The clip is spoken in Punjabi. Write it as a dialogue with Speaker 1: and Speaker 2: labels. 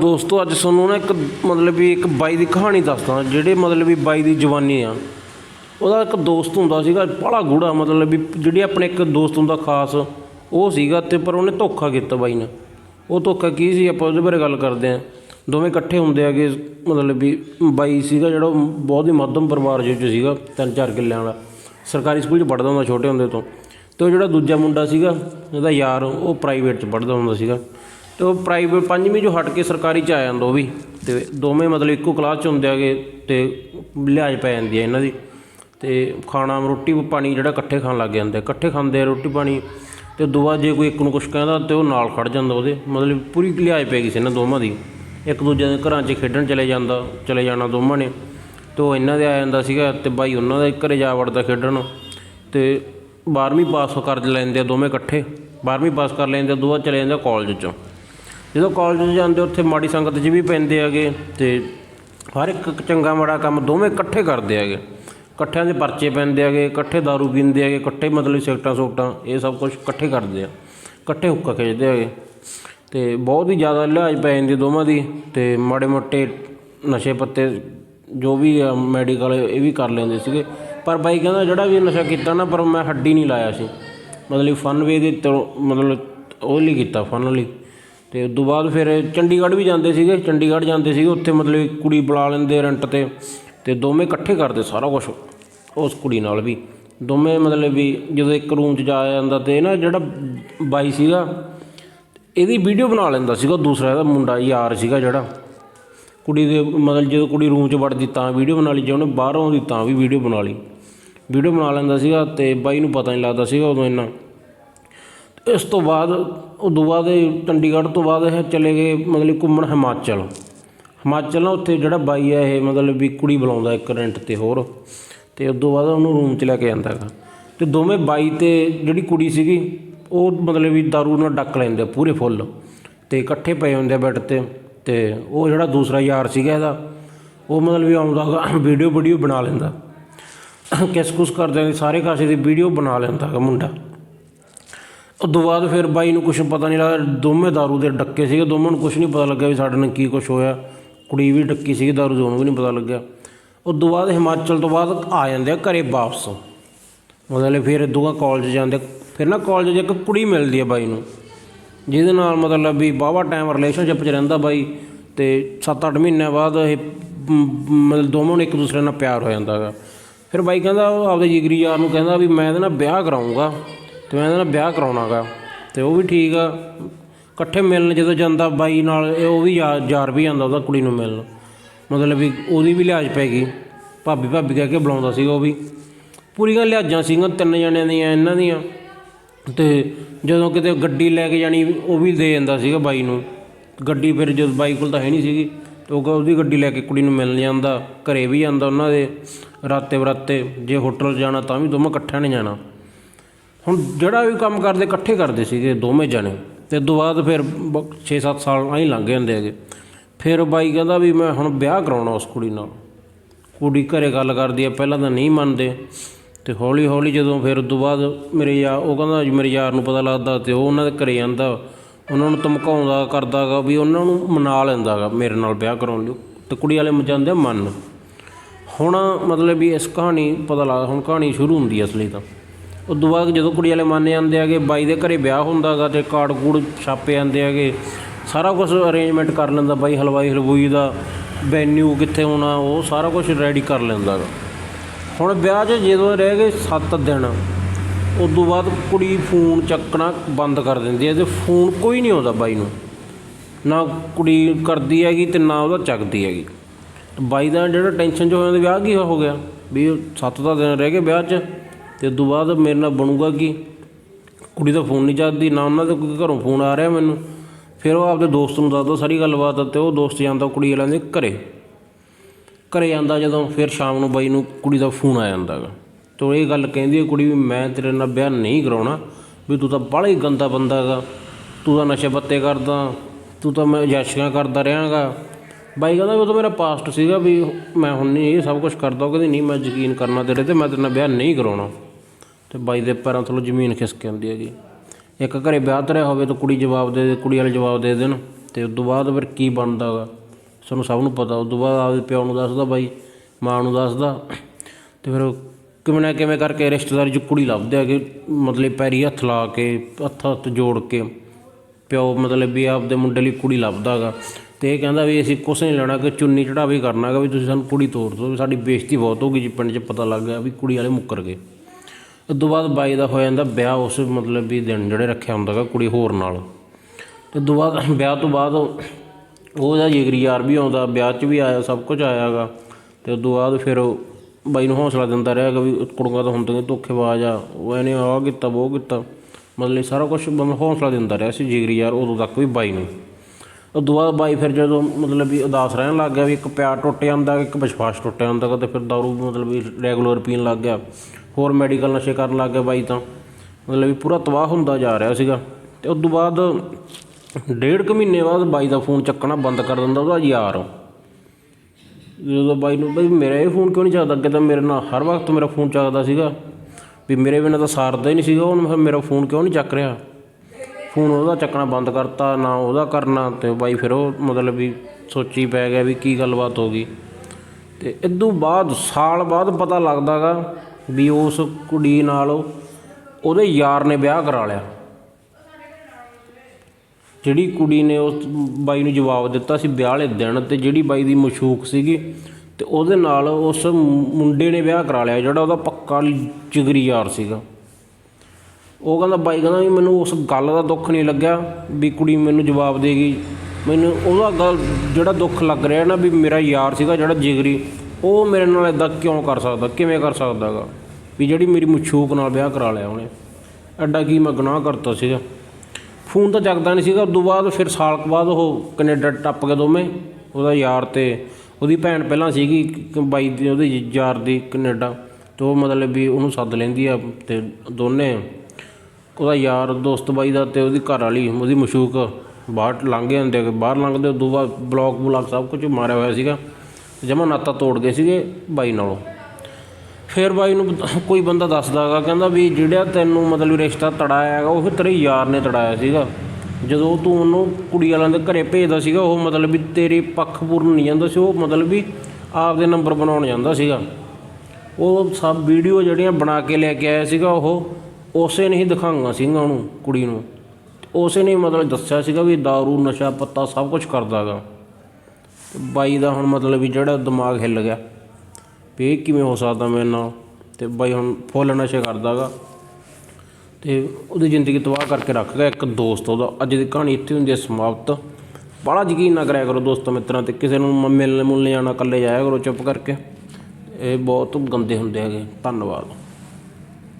Speaker 1: ਦੋਸਤੋ, ਅੱਜ ਤੁਹਾਨੂੰ ਨਾ ਇੱਕ ਮਤਲਬ ਵੀ ਇੱਕ ਬਾਈ ਦੀ ਕਹਾਣੀ ਦੱਸਦਾ, ਜਿਹੜੇ ਮਤਲਬ ਵੀ ਬਾਈ ਦੀ ਜਵਾਨੀ ਆ। ਉਹਦਾ ਇੱਕ ਦੋਸਤ ਹੁੰਦਾ ਸੀਗਾ ਬੜਾ ਗੂੜਾ ਮਤਲਬ ਵੀ, ਜਿਹੜੀ ਆਪਣੇ ਇੱਕ ਦੋਸਤ ਹੁੰਦਾ ਖਾਸ, ਉਹ ਸੀਗਾ ਤੇ ਪਰ ਉਹਨੇ ਧੋਖਾ ਕੀਤਾ ਬਾਈ ਨੇ। ਉਹ ਧੋਖਾ ਕੀ ਸੀ, ਆਪਾਂ ਉਹਦੇ ਬਾਰੇ ਗੱਲ ਕਰਦੇ ਆਂ ਦੋਵੇਂ ਇਕੱਠੇ ਹੁੰਦੇ ਆਗੇ ਮਤਲਬ ਵੀ ਬਾਈ ਸੀਗਾ ਜਿਹੜਾ ਉਹ ਬਹੁਤ ਹੀ ਮੱਧਮ ਪਰਿਵਾਰ ਜਿਹੇ 'ਚ ਸੀਗਾ ਤਿੰਨ ਚਾਰ ਕਿੱਲਿਆਂ ਵਾਲਾ। ਸਰਕਾਰੀ ਸਕੂਲ 'ਚ ਪੜ੍ਹਦਾ ਹੁੰਦਾ ਛੋਟੇ ਹੁੰਦੇ ਤੋਂ। ਤੇ ਉਹ ਜਿਹੜਾ ਦੂਜਾ ਮੁੰਡਾ ਸੀਗਾ, ਉਹਦਾ ਯਾਰ, ਉਹ ਪ੍ਰਾਈਵੇਟ 'ਚ ਪੜ੍ਹਦਾ ਹੁੰਦਾ ਸੀਗਾ। ਤੇ ਉਹ ਪ੍ਰਾਈਵੇਟ ਪੰਜਵੀਂ 'ਚੋਂ ਹਟ ਕੇ ਸਰਕਾਰੀ 'ਚ ਆ ਜਾਂਦਾ ਉਹ ਵੀ। ਤੇ ਦੋਵੇਂ ਮਤਲਬ ਇੱਕੋ ਕਲਾਸ 'ਚ ਹੁੰਦੇ ਆਗੇ ਤੇ ਲਿਹਾਜ਼ ਪੈ ਜਾਂਦੀ ਹੈ ਇਹਨਾਂ ਦੀ। ਤੇ ਖਾਣਾ, ਰੋਟੀ, ਪਾਣੀ ਜਿਹੜਾ ਇਕੱਠੇ ਖਾਣ ਲੱਗ ਜਾਂਦੇ ਇਕੱਠੇ ਖਾਂਦੇ ਆ ਰੋਟੀ, ਪਾਣੀ ਤੇ ਦੁਆ ਜੇ ਕੋਈ ਇੱਕ ਨੂੰ ਕੁਝ ਕਹਿੰਦਾ ਤੇ ਉਹ ਨਾਲ ਖੜ ਜਾਂਦਾ ਉਹਦੇ। ਮਤਲਬ ਪੂਰੀ ਲਿਹਾਜ਼ ਪੈ ਗਈ ਸੀ ਇਹਨਾਂ ਦੋਵਾਂ ਦੀ। ਇੱਕ ਦੂਜੇ ਦੇ ਘਰਾਂ 'ਚ ਖੇਡਣ ਚਲੇ ਜਾਂਦਾ, ਚਲੇ ਜਾਣਾ ਦੋਵਾਂ ਨੇ। ਤੇ ਉਹ ਇਹਨਾਂ ਦੇ ਆ ਜਾਂਦਾ ਸੀਗਾ ਤੇ ਬਾਈ ਉਹਨਾਂ ਦੇ ਘਰੇ ਜਾ ਵੜਦਾ ਖੇਡਣ। ਤੇ 12ਵੀਂ ਪਾਸ ਕਰ ਲੈਂਦੇ ਆ ਦੋਵੇਂ ਇਕੱਠੇ। 12ਵੀਂ ਪਾਸ ਕਰ ਲੈਂਦੇ ਆ ਦੋਵਾਂ ਚਲੇ ਜਾਂਦੇ ਕਾਲਜ 'ਚੋਂ। ਜਦੋਂ ਕਾਲਜ 'ਚ ਜਾਂਦੇ, ਉੱਥੇ ਮਾੜੀ ਸੰਗਤ 'ਚ ਵੀ ਪੈਂਦੇ ਹੈਗੇ ਤੇ ਹਰ ਇੱਕ ਚੰਗਾ ਮਾੜਾ ਕੰਮ ਦੋਵੇਂ ਇਕੱਠੇ ਕਰਦੇ ਹੈਗੇ। ਇਕੱਠਿਆਂ ਦੇ ਪਰਚੇ ਪੈਂਦੇ ਹੈਗੇ, ਇਕੱਠੇ दारू ਪੀਂਦੇ ਹੈਗੇ, ਇਕੱਠੇ ਮਤਲਬ ਸਿਗਰਟਾਂ ਸੁਗਟਾਂ ਇਹ ਸਭ ਕੁਝ ਇਕੱਠੇ ਕਰਦੇ ਆ। ਇਕੱਠੇ ਹੁੱਕਾ ਖਿੱਚਦੇ ਹੈਗੇ। ਤੇ ਬਹੁਤ ਹੀ ਜ਼ਿਆਦਾ ਲਿਹਾਜ਼ ਪੈ ਜਾਂਦੀ ਦੋਵਾਂ ਦੀ ਤੇ ਮਾੜੇ ਮੋਟੇ ਨਸ਼ੇ ਪੱਤੇ ਜੋ ਵੀ ਆ ਮੈਡੀਕਲ ਇਹ ਵੀ ਕਰ ਲੈਂਦੇ ਸੀਗੇ। ਪਰ ਬਾਈ ਕਹਿੰਦਾ ਜਿਹੜਾ ਵੀ ਨਸ਼ਾ ਕੀਤਾ ਨਾ, ਪਰ ਮੈਂ ਹੱਡੀ ਨਹੀਂ ਲਾਇਆ ਸੀ। ਮਤਲਬ ਫਨ ਵੇ ਦੇ ਤੋਂ ਮਤਲਬ ਉਹ ਲਈ ਕੀਤਾ ਫਨ ਲਈ। ਤੇ ਉਸ ਤੋਂ ਬਾਅਦ ਫਿਰ ਚੰਡੀਗੜ੍ਹ ਵੀ ਜਾਂਦੇ ਸੀਗੇ, ਚੰਡੀਗੜ੍ਹ ਜਾਂਦੇ ਸੀਗੇ, ਉੱਥੇ ਮਤਲਬ ਕੁੜੀ ਬੁਲਾ ਲੈਂਦੇ ਰੈਂਟ ਤੇ ਤੇ ਦੋਵੇਂ ਇਕੱਠੇ ਕਰਦੇ ਸਾਰਾ ਕੁਝ ਉਸ ਕੁੜੀ ਨਾਲ ਵੀ। ਦੋਵੇਂ ਮਤਲਬ ਵੀ ਜਦੋਂ ਇੱਕ ਰੂਮ 'ਚ ਜਾਇਆ ਜਾਂਦਾ ਤੇ ਨਾ ਜਿਹੜਾ ਬਾਈ ਸੀਗਾ, ਇਹਦੀ ਵੀਡੀਓ ਬਣਾ ਲੈਂਦਾ ਸੀਗਾ, ਦੂਸਰਾ ਇਹਦਾ ਮੁੰਡਾ ਯਾਰ ਸੀਗਾ ਜਿਹੜਾ। ਕੁੜੀ ਦੇ ਮਤਲਬ ਜਦੋਂ ਕੁੜੀ ਰੂਮ 'ਚ ਵੜਦੀ ਤਾਂ ਵੀਡੀਓ ਬਣਾ ਲਈ, ਜੇ ਉਹਨੇ ਬਾਹਰੋਂ ਆਉਂਦੀ ਤਾਂ ਵੀ ਵੀਡੀਓ ਬਣਾ ਲਈ। ਵੀਡੀਓ ਬਣਾ ਲੈਂਦਾ ਸੀਗਾ ਤੇ ਬਾਈ ਨੂੰ ਪਤਾ ਨਹੀਂ ਲੱਗਦਾ ਸੀਗਾ ਉਦੋਂ ਇੰਨਾ। ਇਸ ਤੋਂ ਬਾਅਦ, ਉਦੋਂ ਬਾਅਦ ਇਹ ਚੰਡੀਗੜ੍ਹ ਤੋਂ ਬਾਅਦ ਇਹ ਚਲੇ ਗਏ ਮਤਲਬ ਘੁੰਮਣ ਹਿਮਾਚਲ। ਹਿਮਾਚਲ ਨਾ ਉੱਥੇ ਜਿਹੜਾ ਬਾਈ ਆ ਇਹ ਮਤਲਬ ਵੀ ਕੁੜੀ ਬੁਲਾਉਂਦਾ ਇੱਕ ਰੈਂਟ ਤੇ ਹੋਰ। ਤੇ ਉਦੋਂ ਬਾਅਦ ਉਹਨੂੰ ਰੂਮ 'ਚ ਲੈ ਕੇ ਜਾਂਦਾ ਹੈਗਾ। ਤੇ ਦੋਵੇਂ ਬਾਈ ਤੇ ਜਿਹੜੀ ਕੁੜੀ ਸੀਗੀ, ਉਹ ਮਤਲਬ ਵੀ ਦਾਰੂ ਨਾਲ ਡੱਕ ਲੈਂਦੇ ਆ, ਪੂਰੇ ਫੁੱਲ। ਤੇ ਇਕੱਠੇ ਪਏ ਹੁੰਦੇ ਆ ਬੈੱਡ ਤੇ। ਤੇ ਉਹ ਜਿਹੜਾ ਦੂਸਰਾ ਯਾਰ ਸੀਗਾ ਇਹਦਾ, ਉਹ ਮਤਲਬ ਵੀ ਆਉਂਦਾ ਹੈਗਾ ਵੀਡੀਓ ਵੀਡੀਓ ਬਣਾ ਲੈਂਦਾ। ਕਿਸ ਕੁਸ ਕਰਦੇ ਨੇ ਸਾਰੇ ਕਾਸੇ ਦੀ ਵੀਡੀਓ ਬਣਾ ਲੈਂਦਾ ਹੈਗਾ ਮੁੰਡਾ। ਉਦੋਂ ਬਾਅਦ ਫਿਰ ਬਾਈ ਨੂੰ ਕੁਝ ਪਤਾ ਨਹੀਂ ਲੱਗਾ ਦੋਵੇਂ दारू ਦੇ ਡੱਕੇ ਸੀਗੇ ਦੋਵਾਂ ਨੂੰ ਕੁਝ ਨਹੀਂ ਪਤਾ ਲੱਗਿਆ ਵੀ ਸਾਡੇ ਨਾਲ ਕੀ ਕੁਝ ਹੋਇਆ ਕੁੜੀ ਵੀ ਡੱਕੀ ਸੀਗੀ दारू ਦੋਨੋਂ ਵੀ ਨਹੀਂ ਪਤਾ ਲੱਗਿਆ ਉਦੋਂ ਬਾਅਦ ਹਿਮਾਚਲ ਤੋਂ ਬਾਅਦ ਆ ਜਾਂਦੇ ਆ ਘਰੇ ਵਾਪਸ ਮਤਲਬ ਫਿਰ ਦੋਹਾਂ ਕਾਲਜ ਜਾਂਦੇ ਫਿਰ ਨਾ ਕਾਲਜ 'ਚ ਇੱਕ ਕੁੜੀ ਮਿਲਦੀ ਆ ਬਾਈ ਨੂੰ ਜਿਹਦੇ ਨਾਲ ਮਤਲਬ ਵੀ ਵਾਹਵਾ ਟਾਈਮ ਰਿਲੇਸ਼ਨਸ਼ਿਪ 'ਚ ਰਹਿੰਦਾ ਬਾਈ ਤੇ 7-8 ਮਹੀਨਿਆਂ ਬਾਅਦ ਇਹ ਮ, ਮਤਲਬ ਦੋਵਾਂ ਨੂੰ ਇੱਕ ਦੂਸਰੇ ਨਾਲ ਪਿਆਰ ਹੋ ਜਾਂਦਾ ਹੈਗਾ ਫਿਰ ਬਾਈ ਕਹਿੰਦਾ ਉਹ ਆਪਦੇ ਜਿਗਰੀ ਯਾਰ ਨੂੰ ਕਹਿੰਦਾ ਵੀ ਮੈਂ ਇਹਦੇ ਨਾਲ ਵਿਆਹ ਕਰਾਉਂਗਾ ਤੇ ਮੈਂ ਇਹਦੇ ਨਾਲ ਵਿਆਹ ਕਰਾਉਣਾਗਾ ਤੇ ਉਹ ਵੀ ਠੀਕ ਆ। ਇਕੱਠੇ ਮਿਲਣ ਜਦੋਂ ਜਾਂਦਾ ਬਾਈ ਨਾਲ, ਇਹ ਉਹ ਵੀ ਯਾਰ ਯਾਰ ਵੀ ਜਾਂਦਾ ਉਹਦਾ ਕੁੜੀ ਨੂੰ ਮਿਲਣ। ਮਤਲਬ ਵੀ ਉਹਦੀ ਵੀ ਲਿਹਾਜ਼ ਪੈ ਗਈ। ਭਾਬੀ ਭਾਬੀ ਕਹਿ ਕੇ ਬੁਲਾਉਂਦਾ ਸੀਗਾ ਉਹ ਵੀ। ਪੂਰੀਆਂ ਲਿਹਾਜ਼ਾਂ ਸੀਗੀਆਂ ਤਿੰਨ ਜਣਿਆਂ ਦੀਆਂ, ਇਹਨਾਂ ਦੀਆਂ। ਤੇ ਜਦੋਂ ਕਿਤੇ ਗੱਡੀ ਲੈ ਕੇ ਜਾਣੀ, ਉਹ ਵੀ ਦੇ ਜਾਂਦਾ ਸੀਗਾ ਬਾਈ ਨੂੰ। ਗੱਡੀ ਫਿਰ ਜਦ ਬਾਈ ਕੋਲ ਤਾਂ ਹੈ ਨਹੀਂ ਸੀਗੀ, ਤੇ ਉਹ ਉਹਦੀ ਗੱਡੀ ਲੈ ਕੇ ਕੁੜੀ ਨੂੰ ਮਿਲਣ ਜਾਂਦਾ, ਘਰੇ ਵੀ ਜਾਂਦਾ ਉਹਨਾਂ ਦੇ ਰਾਤੇ ਬਰਾਤੇ ਜੇ ਹੋਟਲ ਜਾਣਾ ਤਾਂ ਵੀ ਦੋਵੇਂ ਇਕੱਠਿਆਂ ਨੇ ਜਾਣਾ। ਹੁਣ ਜਿਹੜਾ ਵੀ ਕੰਮ ਕਰਦੇ, ਇਕੱਠੇ ਕਰਦੇ ਸੀਗੇ ਦੋਵੇਂ ਜਣੇ। ਤੇ ਤੋਂ ਬਾਅਦ ਫਿਰ 6-7 ਸਾਲ ਆਹੀਂ ਲੰਘ ਜਾਂਦੇ ਹੈਗੇ। ਫਿਰ ਬਾਈ ਕਹਿੰਦਾ ਵੀ ਮੈਂ ਹੁਣ ਵਿਆਹ ਕਰਾਉਣਾ ਉਸ ਕੁੜੀ ਨਾਲ। ਕੁੜੀ ਘਰੇ ਗੱਲ ਕਰਦੀ ਆ, ਪਹਿਲਾਂ ਤਾਂ ਨਹੀਂ ਮੰਨਦੇ। ਤੇ ਹੌਲੀ ਹੌਲੀ ਜਦੋਂ ਫਿਰ ਉਦੋਂ ਬਾਅਦ ਮੇਰੇ ਯਾਰ, ਉਹ ਕਹਿੰਦਾ ਮੇਰੇ ਯਾਰ ਨੂੰ ਪਤਾ ਲੱਗਦਾ ਤੇ ਉਹ ਉਹਨਾਂ ਦੇ ਘਰੇ ਜਾਂਦਾ ਉਹਨਾਂ ਨੂੰ ਧਮਕਾਉਂਦਾ ਕਰਦਾਗਾ ਵੀ ਉਹਨਾਂ ਨੂੰ ਮਨਾ ਲੈਂਦਾਗਾ ਮੇਰੇ ਨਾਲ ਵਿਆਹ ਕਰਾਉਣ ਲਈ। ਤੇ ਕੁੜੀ ਵਾਲੇ ਜਾਂਦੇ ਆ ਮੰਨ। ਹੁਣ ਮਤਲਬ ਵੀ ਇਸ ਕਹਾਣੀ ਪਤਾ ਲੱਗਦਾ ਹੁਣ ਕਹਾਣੀ ਸ਼ੁਰੂ ਹੁੰਦੀ ਅਸਲੀ ਤਾਂ। ਉਦੋਂ ਬਾਅਦ ਜਦੋਂ ਕੁੜੀ ਵਾਲੇ ਮੰਨ ਜਾਂਦੇ ਹੈਗੇ, ਬਾਈ ਦੇ ਘਰੇ ਵਿਆਹ ਹੁੰਦਾ ਗਾ ਅਤੇ ਕਾਰਡ ਕੂੜ ਛਾਪੇ ਜਾਂਦੇ ਹੈਗੇ, ਸਾਰਾ ਕੁਛ ਅਰੇਂਜਮੈਂਟ ਕਰ ਲੈਂਦਾ ਬਾਈ, ਹਲਵਾਈ, ਹਲਵੂਈ ਦਾ ਵੈਨਿਊ ਕਿੱਥੇ ਹੋਣਾ, ਉਹ ਸਾਰਾ ਕੁਝ ਰੈਡੀ ਕਰ ਲੈਂਦਾ ਗਾ ਹੁਣ ਵਿਆਹ 'ਚ ਜਦੋਂ ਰਹਿ ਗਏ 7 ਦਿਨ ਉਦੋਂ ਬਾਅਦ ਕੁੜੀ ਫੋਨ ਚੱਕਣਾ ਬੰਦ ਕਰ ਦਿੰਦੀ ਹੈ ਤੇ ਫੋਨ ਕੋਈ ਨਹੀਂ ਆਉਂਦਾ ਬਾਈ ਨੂੰ। ਨਾ ਕੁੜੀ ਕਰਦੀ ਹੈਗੀ ਤੇ ਨਾ ਉਹਦਾ ਚੱਕਦੀ ਹੈਗੀ। ਬਾਈ ਦਾ ਜਿਹੜਾ ਟੈਨਸ਼ਨ 'ਚ ਹੋ ਜਾਂਦਾ ਵਿਆਹ ਕੀ ਹੋ ਗਿਆ? ਵੀ 7 ਦਾ ਦਿਨ ਰਹਿ ਗਏ ਵਿਆਹ 'ਚ। ਤੇ ਉਦੋਂ ਬਾਅਦ ਮੇਰੇ ਨਾਲ ਬਣੂਗਾ ਕੀ? ਕੁੜੀ ਦਾ ਫੋਨ ਨਹੀਂ ਚੱਕਦੀ ਨਾ ਉਹਨਾਂ ਦੇ ਕੋਈ ਘਰੋਂ ਫੋਨ ਆ ਰਿਹਾ ਮੈਨੂੰ। ਫਿਰ ਉਹ ਆਪਦੇ ਦੋਸਤ ਨੂੰ ਦੱਸਦਾ ਸਾਰੀ ਗੱਲਬਾਤ ਅਤੇ ਉਹ ਦੋਸਤ ਜਾਂਦਾ ਕੁੜੀ ਵਾਲਿਆਂ ਦੇ ਘਰੇ। ਘਰੇ ਜਾਂਦਾ ਜਦੋਂ ਫਿਰ ਸ਼ਾਮ ਨੂੰ ਬਾਈ ਨੂੰ ਕੁੜੀ ਦਾ ਫੋਨ ਆ ਜਾਂਦਾ ਗਾ ਤੇ ਉਹ ਇਹ ਗੱਲ ਕਹਿੰਦੀ ਹੈ, ਕੁੜੀ ਵੀ ਮੈਂ ਤੇਰੇ ਨਾਲ ਵਿਆਹ ਨਹੀਂ ਕਰਾਉਣਾ। ਵੀ ਤੂੰ ਤਾਂ ਬਾਹਲਾ ਹੀ ਗੰਦਾ ਬੰਦਾ ਹੈਗਾ ਤੂੰ ਤਾਂ ਨਸ਼ੇ ਪੱਤੇ ਕਰਦਾ। ਤੂੰ ਤਾਂ ਮੈਂ ਯਾਸ਼ੀਆਂ ਕਰਦਾ ਰਹਾਂਗਾ। ਬਾਈ ਕਹਿੰਦਾ ਵੀ ਉਹ ਤਾਂ ਮੇਰਾ ਪਾਸਟ ਸੀਗਾ ਵੀ ਮੈਂ ਹੁਣ ਨਹੀਂ ਇਹ ਸਭ ਕੁਝ ਕਰਦਾ। ਉਹ ਕਹਿੰਦੀ, ਨਹੀਂ, ਮੈਂ ਯਕੀਨ ਕਰਨਾ ਤੇਰੇ ਤੇ, ਮੈਂ ਤੇਰੇ ਨਾਲ ਵਿਆਹ ਨਹੀਂ ਕਰਾਉਣਾ। ਤੇ ਬਾਈ ਦੇ ਪੈਰਾਂ ਥੱਲੋਂ ਜ਼ਮੀਨ ਖਿਸਕ ਆਉਂਦੀ ਹੈਗੀ। ਇੱਕ ਘਰੇ ਵਿਆਹ ਧਰਿਆ ਹੋਵੇ ਤਾਂ ਕੁੜੀ ਜਵਾਬ ਦੇ ਕੁੜੀ ਵਾਲੇ ਜਵਾਬ ਦੇ ਦੇਣ ਤੇ ਉਸ ਤੋਂ ਬਾਅਦ ਫਿਰ ਕੀ ਬਣਦਾ ਗਾ? ਸਾਨੂੰ ਸਭ ਨੂੰ ਪਤਾ। ਉਸ ਤੋਂ ਬਾਅਦ ਆਪਦੇ ਪਿਓ ਨੂੰ ਦੱਸਦਾ ਬਾਈ, ਮਾਂ ਨੂੰ ਦੱਸਦਾ ਤੇ ਫਿਰ ਕਿਵੇਂ ਨਾ ਕਿਵੇਂ ਕਰਕੇ ਰਿਸ਼ਤੇਦਾਰੀ 'ਚ ਕੁੜੀ ਲੱਭਦੇ ਆ ਕਿ ਮਤਲਬ ਪੈਰੀ ਹੱਥ ਲਾ ਕੇ, ਹੱਥ ਹੱਥ ਜੋੜ ਕੇ। ਪਿਓ ਮਤਲਬ ਵੀ ਆਪਦੇ ਮੁੰਡੇ ਲਈ ਕੁੜੀ ਲੱਭਦਾ ਗਾ। ਤੇ ਇਹ ਕਹਿੰਦਾ ਵੀ ਅਸੀਂ ਕੁਛ ਨਹੀਂ ਲੈਣਾ ਕਿ ਚੁੰਨੀ ਚੜਾਵੇ ਕਰਨਾ ਗਾ ਵੀ ਤੁਸੀਂ ਸਾਨੂੰ ਕੁੜੀ ਤੋਰ ਦਿਓ ਵੀ ਸਾਡੀ ਬੇਇੱਜ਼ਤੀ ਬਹੁਤ ਹੋ ਗਈ ਜੀ, ਪਿੰਡ 'ਚ ਪਤਾ ਲੱਗ ਗਿਆ ਵੀ ਕੁੜੀ ਵਾਲੇ ਮੁੱਕਰ ਗਏ। ਉਸ ਤੋਂ ਬਾਅਦ ਬਾਈ ਦਾ ਹੋ ਜਾਂਦਾ ਵਿਆਹ, ਉਸ ਮਤਲਬ ਵੀ ਦਿਨ ਜਿਹੜੇ ਰੱਖਿਆ ਹੁੰਦਾ ਗਾ ਕੁੜੀ ਹੋਰ ਨਾਲ। ਤੇ ਉਸ ਤੋਂ ਬਾਅਦ ਵਿਆਹ ਤੋਂ ਬਾਅਦ ਉਹਦਾ ਜਿਗਰੀ ਯਾਰ ਵੀ ਆਉਂਦਾ, ਵਿਆਹ 'ਚ ਵੀ ਆਇਆ, ਸਭ ਕੁਝ ਆਇਆਗਾ ਤੇ ਉਸ ਤੋਂ ਬਾਅਦ ਫਿਰ ਬਾਈ ਨੂੰ ਹੌਸਲਾ ਦਿੰਦਾ ਰਿਹਾ ਕਿ ਵੀ ਕੁੜੀਆਂ ਤਾਂ ਹੁੰਦੀਆਂ ਧੋਖੇਬਾਜ਼ ਆ, ਉਹ ਇਹਨੇ ਆਹ ਕੀਤਾ ਉਹ ਕੀਤਾ। ਮਤਲਬ ਸਾਰਾ ਕੁਝ ਮਤਲਬ ਹੌਸਲਾ ਦਿੰਦਾ ਰਿਹਾ ਸੀ ਜਿਗਰੀ ਯਾਰ ਉਦੋਂ ਤੱਕ ਵੀ ਬਾਈ ਨੂੰ। ਉਸ ਤੋਂ ਬਾਅਦ ਬਾਈ ਫਿਰ ਜਦੋਂ ਮਤਲਬ ਵੀ ਉਦਾਸ ਰਹਿਣ ਲੱਗ ਗਿਆ ਵੀ ਇੱਕ ਪਿਆਰ ਟੁੱਟ ਜਾਂਦਾ, ਇੱਕ ਵਿਸ਼ਵਾਸ ਟੁੱਟ ਜਾਂਦਾ ਗਾ ਤੇ ਫਿਰ ਦਾਰੂ ਮਤਲਬ ਵੀ ਰੈਗੂਲਰ ਪੀਣ ਲੱਗ ਗਿਆ। ਹੋਰ ਮੈਡੀਕਲ ਨਸ਼ੇ ਕਰਨ ਲੱਗ ਗਿਆ ਬਾਈ ਤਾਂ। ਮਤਲਬ ਵੀ ਪੂਰਾ ਤਬਾਹ ਹੁੰਦਾ ਜਾ ਰਿਹਾ ਸੀਗਾ। ਤੇ ਉਸ ਤੋਂ ਬਾਅਦ ਡੇਢ ਕੁ ਮਹੀਨੇ ਬਾਅਦ ਬਾਈ ਦਾ ਫੋਨ ਚੱਕਣਾ ਬੰਦ ਕਰ ਦਿੰਦਾ ਉਹਦਾ ਯਾਰ। ਜਦੋਂ ਬਾਈ ਨੂੰ ਬਈ ਮੇਰਾ ਇਹ ਫੋਨ ਕਿਉਂ ਨਹੀਂ ਚੱਕਦਾ? ਅੱਗੇ ਤਾਂ ਮੇਰੇ ਨਾਲ ਹਰ ਵਕਤ ਮੇਰਾ ਫੋਨ ਚੱਕਦਾ ਸੀਗਾ। ਵੀ ਮੇਰੇ ਬਿਨਾਂ ਤਾਂ ਸਾਰਦਾ ਹੀ ਨਹੀਂ ਸੀਗਾ ਉਹਨੂੰ ਫਿਰ ਮੇਰਾ ਫੋਨ ਕਿਉਂ ਨਹੀਂ ਚੱਕ ਰਿਹਾ? ਫੋਨ ਉਹਦਾ ਚੱਕਣਾ ਬੰਦ ਕਰਤਾ, ਨਾ ਉਹਦਾ ਕਰਨਾ ਤੇ ਬਾਈ ਫਿਰ ਉਹ ਮਤਲਬ ਵੀ ਸੋਚੀ ਪੈ ਗਿਆ ਵੀ ਕੀ ਗੱਲਬਾਤ ਹੋ ਗਈ। ਤੇ ਇਦੋਂ ਬਾਅਦ, ਸਾਲ ਬਾਅਦ ਪਤਾ ਲੱਗਦਾ ਗਾ ਵੀ ਉਸ ਕੁੜੀ ਨਾਲ ਉਹਦੇ ਯਾਰ ਨੇ ਵਿਆਹ ਕਰਾ ਲਿਆ। ਜਿਹੜੀ ਕੁੜੀ ਨੇ ਉਸ ਬਾਈ ਨੂੰ ਜਵਾਬ ਦਿੱਤਾ ਸੀ ਵਿਆਹ ਵਾਲੇ ਦਿਨ ਤੇ ਜਿਹੜੀ ਬਾਈ ਦੀ ਮਸ਼ੂਕ ਸੀਗੀ ਤੇ ਉਹਦੇ ਨਾਲ ਉਸ ਮੁੰਡੇ ਨੇ ਵਿਆਹ ਕਰਾ ਲਿਆ ਜਿਹੜਾ ਉਹਦਾ ਪੱਕਾ ਜਿਗਰੀ ਯਾਰ ਸੀਗਾ। ਉਹ ਕਹਿੰਦਾ ਬਾਈ ਕਹਿੰਦਾ ਵੀ ਮੈਨੂੰ ਉਸ ਗੱਲ ਦਾ ਦੁੱਖ ਨਹੀਂ ਲੱਗਿਆ ਵੀ ਕੁੜੀ ਮੈਨੂੰ ਜਵਾਬ ਦੇਗੀ ਮੈਨੂੰ ਉਹਦਾ ਗੱਲ ਜਿਹੜਾ ਦੁੱਖ ਲੱਗ ਰਿਹਾ ਨਾ ਵੀ ਮੇਰਾ ਯਾਰ ਸੀਗਾ ਜਿਹੜਾ ਜਿਗਰੀ, ਉਹ ਮੇਰੇ ਨਾਲ ਇਦਾਂ ਕਿਉਂ ਕਰ ਸਕਦਾ, ਕਿਵੇਂ ਕਰ ਸਕਦਾਗਾ ਵੀ ਜਿਹੜੀ ਮੇਰੀ ਮਸ਼ੂਕ ਨਾਲ ਵਿਆਹ ਕਰਾ ਲਿਆ ਉਹਨੇ। ਐਡਾ ਕੀ ਮੈਂ ਗੁਨਾਹ ਕਰਤਾ ਸੀਗਾ। ਫੋਨ ਤਾਂ ਚੱਕਦਾ ਨਹੀਂ ਸੀਗਾ, ਉਦੋਂ ਬਾਅਦ ਫਿਰ ਸਾਲ ਕੁ ਬਾਅਦ ਉਹ ਕੈਨੇਡਾ ਟੱਪ ਗਏ ਦੋਵੇਂ। ਉਹਦਾ ਯਾਰ ਤੇ ਉਹਦੀ ਭੈਣ ਪਹਿਲਾਂ ਸੀਗੀ ਬਾਈ ਦੀ, ਉਹਦੇ ਯਾਰ ਦੀ ਕੈਨੇਡਾ। ਤੇ ਉਹ ਮਤਲਬ ਵੀ ਉਹਨੂੰ ਸੱਦ ਲੈਂਦੀ ਆ ਤੇ ਦੋਨੇ ਉਹਦਾ ਯਾਰ, ਦੋਸਤ ਬਾਈ ਦਾ ਅਤੇ ਉਹਦੀ ਘਰ ਵਾਲੀ ਉਹਦੀ ਮਸ਼ੂਕ ਬਾਹਰ ਲੰਘ ਜਾਂਦੇ ਬਾਹਰ ਲੰਘਦੇ ਉਦੋਂ ਬਾਅਦ ਬਲੌਕ ਬਲਾਕ ਸਭ ਕੁਝ ਮਾਰਿਆ ਹੋਇਆ ਸੀਗਾ। ਜਮਾ ਨਾਤਾ ਤੋੜ ਗਏ ਸੀਗੇ ਬਾਈ ਨਾਲੋਂ। ਫਿਰ ਬਾਈ ਨੂੰ ਕੋਈ ਬੰਦਾ ਦੱਸਦਾ ਹੈਗਾ, ਕਹਿੰਦਾ ਵੀ ਜਿਹੜਾ ਤੈਨੂੰ ਮਤਲਬ ਰਿਸ਼ਤਾ ਤੜਾਇਆ ਹੈਗਾ, ਉਹ ਤੇਰੇ ਯਾਰ ਨੇ ਤੜਾਇਆ ਸੀਗਾ। ਜਦੋਂ ਤੂੰ ਉਹਨੂੰ ਕੁੜੀ ਵਾਲਿਆਂ ਦੇ ਘਰੇ ਭੇਜਦਾ ਸੀਗਾ, ਉਹ ਮਤਲਬ ਵੀ ਤੇਰੇ ਪੱਖ ਪੂਰਨ ਨਹੀਂ ਜਾਂਦਾ ਸੀ, ਉਹ ਮਤਲਬ ਵੀ ਆਪਦੇ ਨੰਬਰ ਬਣਾਉਣ ਜਾਂਦਾ ਸੀਗਾ। ਉਹ ਸਭ ਵੀਡੀਓ ਜਿਹੜੀਆਂ ਬਣਾ ਕੇ ਲੈ ਕੇ ਆਇਆ ਸੀਗਾ, ਉਹ ਉਸੇ ਨੇ ਹੀ ਦਿਖਾਉਂਗਾ ਸੀਗਾ ਉਹਨੂੰ ਕੁੜੀ ਨੂੰ। ਉਸੇ ਨੇ ਮਤਲਬ ਦੱਸਿਆ ਸੀਗਾ ਵੀ दारू, ਨਸ਼ਾ, ਪੱਤਾ ਸਭ ਕੁਝ ਕਰਦਾਗਾ ਬਾਈ ਦਾ ਹੁਣ ਮਤਲਬ ਵੀ ਜਿਹੜਾ ਦਿਮਾਗ ਹਿੱਲ ਗਿਆ ਵੀ ਇਹ ਕਿਵੇਂ ਹੋ ਸਕਦਾ ਮੇਰੇ ਨਾਲ। ਤੇ ਬਾਈ ਹੁਣ ਫੁੱਲ ਨਸ਼ੇ ਕਰਦਾਗਾ ਤੇ ਉਹਦੀ ਜ਼ਿੰਦਗੀ ਤਬਾਹ ਕਰਕੇ ਰੱਖ ਗਿਆ ਇੱਕ ਦੋਸਤ ਉਹਦਾ। ਅੱਜ ਦੀ ਕਹਾਣੀ ਇੱਥੇ ਹੁੰਦੀ ਹੈ ਸਮਾਪਤ। ਬੜਾ ਯਕੀਨ ਨਾ ਕਰਿਆ ਕਰੋ ਦੋਸਤਾਂ ਮਿੱਤਰਾਂ ਤੇ, ਕਿਸੇ ਨੂੰ ਮਿਲਣ ਮੁਲਣ ਜਾਣਾ ਇਕੱਲੇ ਜਾਇਆ ਕਰੋ ਚੁੱਪ ਕਰਕੇ। ਇਹ ਬਹੁਤ ਗੰਦੇ ਹੁੰਦੇ ਹੈਗੇ। ਧੰਨਵਾਦ।